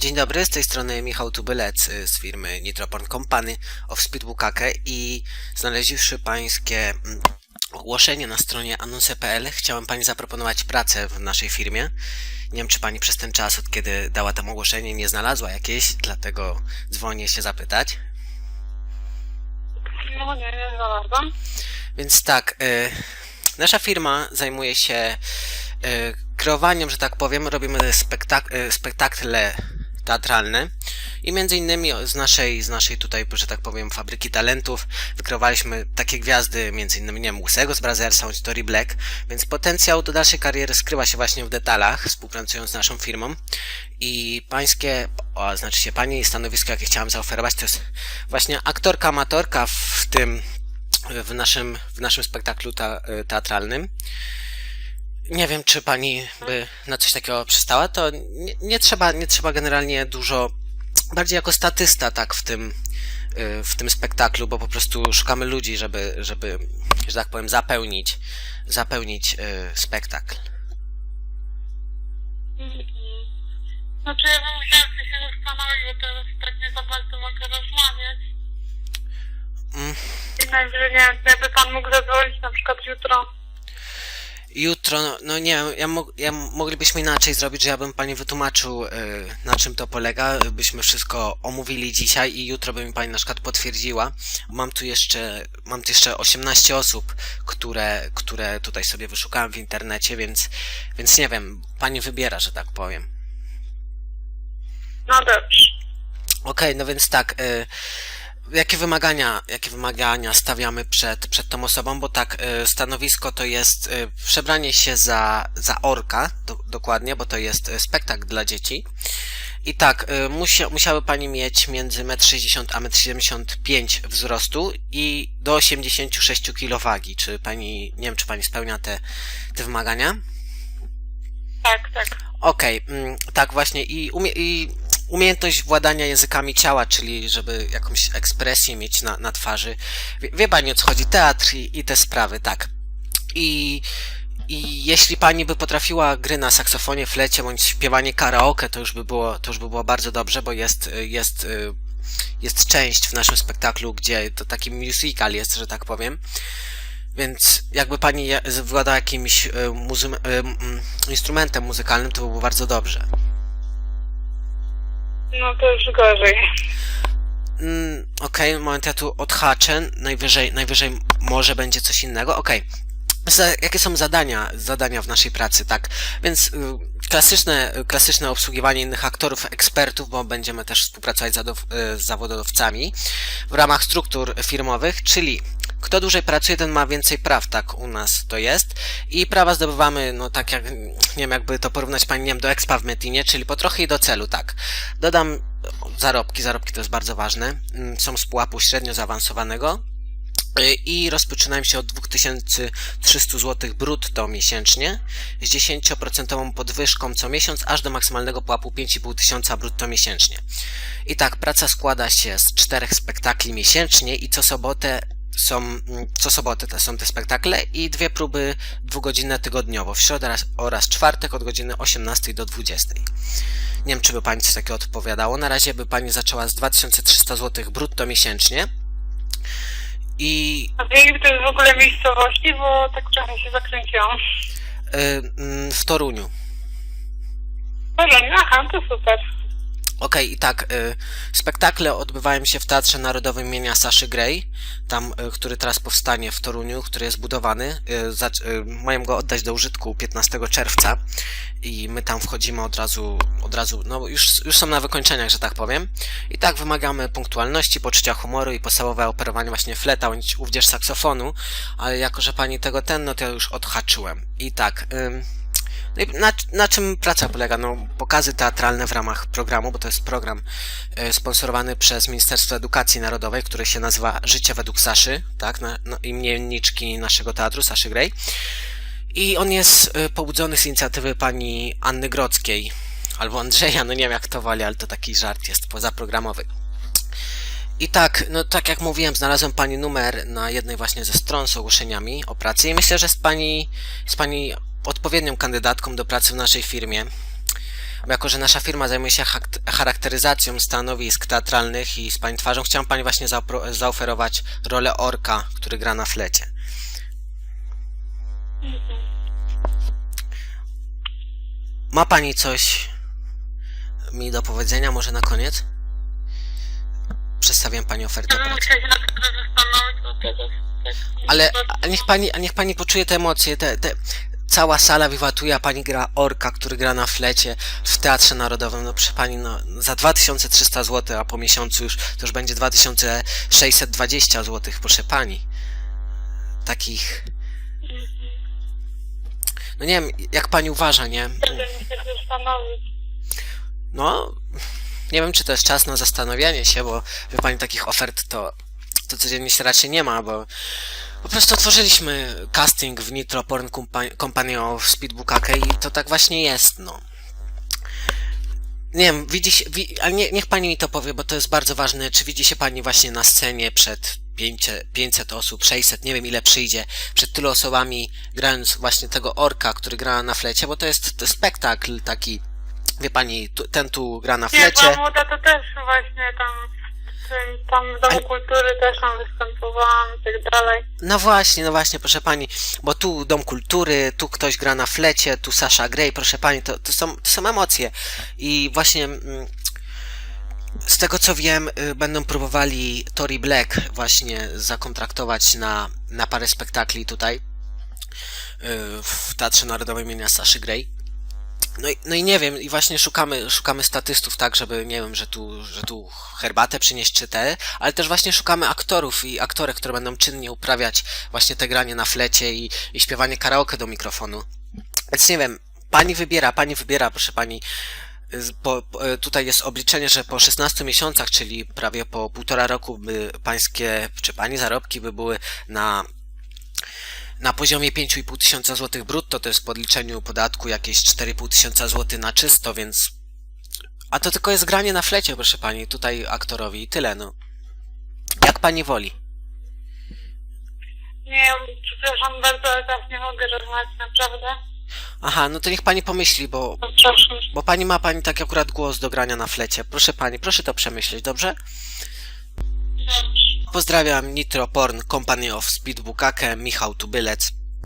Dzień dobry, z tej strony Michał Tubylec y, z firmy Nitroporn Company of Speedbookake i znaleźliwszy Pańskie mm, ogłoszenie na stronie anunce.pl chciałem Pani zaproponować pracę w naszej firmie. Nie wiem, czy Pani przez ten czas, od kiedy dała tam ogłoszenie, nie znalazła jakiejś, dlatego dzwonię się zapytać. No nie, nie znalazłam. Więc tak, y, nasza firma zajmuje się y, kreowaniem, że tak powiem, robimy spektak- y, spektakle teatralne. I między innymi z naszej, z naszej tutaj, że tak powiem, fabryki talentów wykreowaliśmy takie gwiazdy, między innymi, nie wiem, Łysego z Brazersa, bądź Tori Black, więc potencjał do dalszej kariery skrywa się właśnie w detalach, współpracując z naszą firmą. I pańskie, o, znaczy się pani stanowisko, jakie chciałem zaoferować, to jest właśnie aktorka amatorka w tym w naszym, w naszym spektaklu ta, teatralnym. Nie wiem, czy pani by na coś takiego przystała, to nie, nie trzeba, nie trzeba generalnie dużo, bardziej jako statysta, tak, w tym, y, w tym spektaklu, bo po prostu szukamy ludzi, żeby, żeby, że tak powiem, zapełnić, zapełnić y, spektakl. Znaczy ja bym musiała się zastanowić, bo teraz tak nie za bardzo mogę rozmawiać. Mm. Najwyżej nie wiem, jakby pan mógł zadzwonić na przykład jutro. Jutro, no, no nie, ja, mo, ja moglibyśmy inaczej zrobić, że ja bym pani wytłumaczył, y, na czym to polega, byśmy wszystko omówili dzisiaj i jutro by mi pani na przykład potwierdziła. Mam tu jeszcze, mam tu jeszcze 18 osób, które, które tutaj sobie wyszukałem w internecie, więc, więc nie wiem, pani wybiera, że tak powiem. No dobrze. Okej, no więc tak, y, jakie wymagania, jakie wymagania stawiamy przed, przed tą osobą, bo tak, y, stanowisko to jest y, przebranie się za, za orka, do, dokładnie, bo to jest y, spektakl dla dzieci. I tak, musia, musiały pani mieć między 1,60 m a 1,75 m wzrostu i do 86 kg wagi. Czy pani, nie wiem, czy pani spełnia te, te wymagania? Tak, tak. Okej, mm, tak właśnie i, umie, i umiejętność władania językami ciała, czyli żeby jakąś ekspresję mieć na, na twarzy. Wie, wie pani o co chodzi, teatr i, i te sprawy, tak. I, I jeśli pani by potrafiła gry na saksofonie, flecie bądź śpiewanie karaoke, to już by było, to już by było bardzo dobrze, bo jest, jest, jest część w naszym spektaklu, gdzie to taki musical jest, że tak powiem. Więc jakby pani władała jakimś y, muzy- mm, instrumentem muzykalnym, to by było bardzo dobrze. No to już gorzej. Mm, Okej, moment, ja tu odhaczę. Najwyżej, najwyżej może będzie coś innego. Okej. Jakie są zadania, zadania w naszej pracy, tak? Więc y, klasyczne, y, klasyczne obsługiwanie innych aktorów, ekspertów, bo będziemy też współpracować z, zadow- y, z zawodowcami w ramach struktur firmowych, czyli kto dłużej pracuje, ten ma więcej praw, tak u nas to jest. I prawa zdobywamy, no tak jak, nie wiem, jakby to porównać pani, nie wiem, do expa w Metinie, czyli po trochę i do celu, tak. Dodam zarobki, zarobki to jest bardzo ważne. Mm, Są z pułapu średnio zaawansowanego y, i rozpoczynają się od 2300 zł brutto miesięcznie z 10% podwyżką co miesiąc aż do maksymalnego pułapu 5500 brutto miesięcznie. I tak, praca składa się z czterech spektakli miesięcznie i co sobotę są, mm, co sobotę te są te spektakle i dwie próby dwugodzinne tygodniowo, w środę oraz- czwartek od godziny 18 do 20. Nie wiem, czy by Pani coś takiego odpowiadało. Na razie by Pani zaczęła z 2300 zł brutto miesięcznie. I A to jest w ogóle miejscowości, bo tak trochę się zakręciłam. y, mm, w Toruniu. Dobra, aha, to super. Okej, i tak, y, spektakle odbywają się w Teatrze Narodowym imienia Saszy Grey, tam, y, który teraz powstanie w Toruniu, który jest budowany. Y, y, mają go oddać do użytku 15 czerwca i my tam wchodzimy od razu, od razu, no już, już są na wykończeniach, że tak powiem. I tak wymagamy punktualności, poczucia humoru i podstawowe operowanie właśnie fleta bądź uwdzierz saksofonu, ale jako, że pani tego ten, no to ja już odhaczyłem. I tak, i na, na czym praca polega? No, pokazy teatralne w ramach programu, bo to jest program e, sponsorowany przez Ministerstwo Edukacji Narodowej, który się nazywa Życie według Saszy, tak? Na, no, imienniczki naszego teatru, Saszy Grey. I on jest e, pobudzony z inicjatywy pani Anny Grodzkiej, albo Andrzeja, no nie wiem jak to wali, ale to taki żart jest pozaprogramowy. I tak, no tak jak mówiłem, znalazłem pani numer na jednej właśnie ze stron z ogłoszeniami o pracy i myślę, że jest pani, jest pani odpowiednią kandydatką do pracy w naszej firmie. Jako, że nasza firma zajmuje się charakteryzacją stanowisk teatralnych i z pani twarzą, chciałem pani właśnie zaoferować rolę orka, który gra na flecie. Ma pani coś mi do powiedzenia, może na koniec? Przedstawiam pani ofertę Ja bym pracy. Ale niech pani, niech pani poczuje te emocje, te, te, cała sala wiwatuje, pani gra orka, który gra na flecie w Teatrze Narodowym. No proszę pani, no za 2300 zł, a po miesiącu już to już będzie 2620 zł, proszę pani. Takich. No nie wiem, jak pani uważa, nie? No, nie wiem, czy to jest czas na zastanowienie się, bo wie pani, takich ofert to, to codziennie się raczej nie ma, bo po prostu otworzyliśmy casting w Nitro Porn Compa- Company of Speedbookake i to tak właśnie jest, no. Nie wiem, widzi się, wi, ale nie, niech pani mi to powie, bo to jest bardzo ważne, czy widzi się pani właśnie na scenie przed 500, 500 osób, 600, nie wiem ile przyjdzie, przed tylu osobami, grając właśnie tego orka, który gra na flecie, bo to jest, to jest spektakl taki, wie pani, tu, ten tu gra na Nie, flecie. była młoda to też właśnie tam, tam w Domu Kultury też tam występowałam i tak dalej. No właśnie, no właśnie, proszę pani, bo tu Dom Kultury, tu ktoś gra na flecie, tu Sasha Grey, proszę pani, to, to, są, to są emocje. I właśnie mm, z tego co wiem, y, będą próbowali Tory Black właśnie zakontraktować na, na parę spektakli tutaj y, w Teatrze Narodowym imienia Saszy Grey. No i, no i nie wiem, i właśnie szukamy, szukamy statystów, tak, żeby, nie wiem, że tu, że tu herbatę przynieść czy te, ale też właśnie szukamy aktorów i aktorek, które będą czynnie uprawiać właśnie te granie na flecie i, i śpiewanie karaoke do mikrofonu. Więc nie wiem, pani wybiera, pani wybiera, proszę pani, po, e, tutaj jest obliczenie, że po 16 miesiącach, czyli prawie po półtora roku, by pańskie, czy pani zarobki by były na na poziomie 5,5 tysiąca złotych brutto, to jest po odliczeniu podatku jakieś 4,5 tysiąca złotych na czysto, więc... A to tylko jest granie na flecie, proszę pani, tutaj aktorowi i tyle, no. Jak pani woli. Nie, przepraszam bardzo, ale teraz nie mogę rozmawiać, naprawdę. Aha, no to niech pani pomyśli, bo, Przepraszam. bo pani ma pani tak akurat głos do grania na flecie. Proszę pani, proszę to przemyśleć, dobrze? Dobrze. Pozdrawiam Nitro Porn Company of Speedbookake, Michał Tubylec.